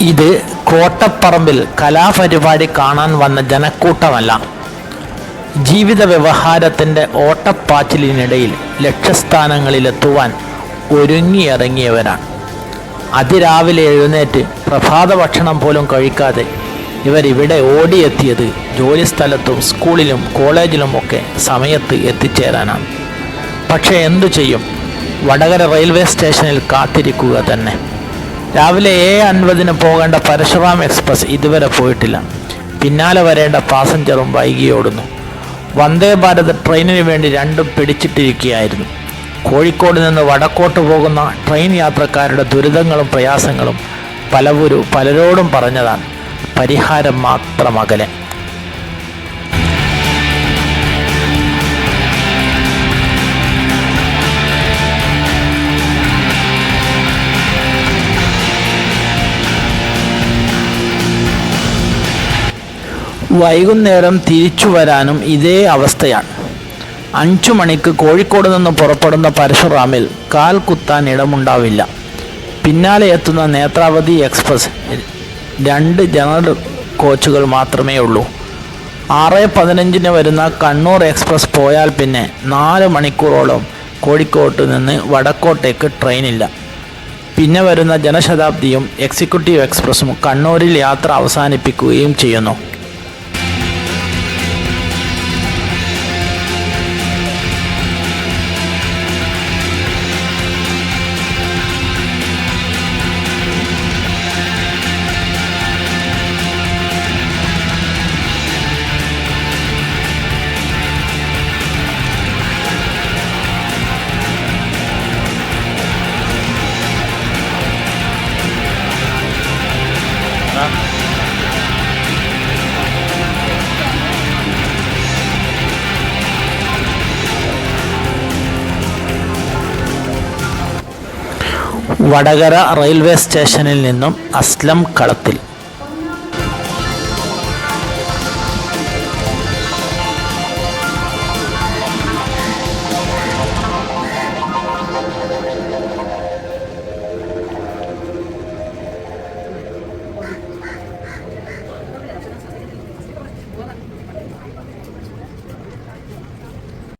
ഇത് കോട്ടപ്പറമ്പിൽ കലാപരിപാടി കാണാൻ വന്ന ജനക്കൂട്ടമല്ല. ജീവിത വ്യവഹാരത്തിന്റെ ഓട്ടപ്പാച്ചിലിനിടയിൽ ലക്ഷ്യസ്ഥാനങ്ങളിലെത്തുവാൻ ഒരുങ്ങിയിറങ്ങിയവരാണ്. അതിരാവിലെ എഴുന്നേറ്റ് പ്രഭാത ഭക്ഷണം പോലും കഴിക്കാതെ ഇവരിവിടെ ഓടിയെത്തിയത് ജോലിസ്ഥലത്തും സ്കൂളിലും കോളേജിലും ഒക്കെ സമയത്ത് എത്തിച്ചേരാനാണ്. പക്ഷേ എന്തു ചെയ്യും? വടകര റെയിൽവേ സ്റ്റേഷനിൽ കാത്തിരിക്കുക തന്നെ. രാവിലെ ഏഴ് അൻപതിന് പോകേണ്ട പരശുറാം എക്സ്പ്രസ് ഇതുവരെ പോയിട്ടില്ല. പിന്നാലെ വരേണ്ട പാസഞ്ചറും വൈകിയോടുന്നു വന്ദേ ഭാരത് ട്രെയിനിന് വേണ്ടി രണ്ടും പിടിച്ചിട്ടിരിക്കുകയായിരുന്നു. കോഴിക്കോട് നിന്ന് വടക്കോട്ട് പോകുന്ന ട്രെയിൻ യാത്രക്കാരുടെ ദുരിതങ്ങളും പ്രയാസങ്ങളും പലവരും പലരോടും പറഞ്ഞതാണ്. പരിഹാരം മാത്രം അകലെ. വൈകുന്നേരം തിരിച്ചു വരാനും ഇതേ അവസ്ഥയാണ്. അഞ്ചു മണിക്ക് കോഴിക്കോട് നിന്ന് പുറപ്പെടുന്ന പരശുറാമിൽ കാൽ കുത്താൻ ഇടമുണ്ടാവില്ല. പിന്നാലെ എത്തുന്ന നേത്രാവതി എക്സ്പ്രസ് രണ്ട് ജനറൽ കോച്ചുകൾ മാത്രമേ ഉള്ളൂ. ആറ് പതിനഞ്ചിന് വരുന്ന കണ്ണൂർ എക്സ്പ്രസ് പോയാൽ പിന്നെ നാല് മണിക്കൂറോളം കോഴിക്കോട്ട് നിന്ന് വടക്കോട്ടേക്ക് ട്രെയിനില്ല. പിന്നെ വരുന്ന ജനശതാബ്ദിയും എക്സിക്യൂട്ടീവ് എക്സ്പ്രസും കണ്ണൂരിൽ യാത്ര അവസാനിപ്പിക്കുകയും ചെയ്യുന്നു. വടകര റെയിൽവേ സ്റ്റേഷനിൽ നിന്നും അസ്ലം കളത്തിൽ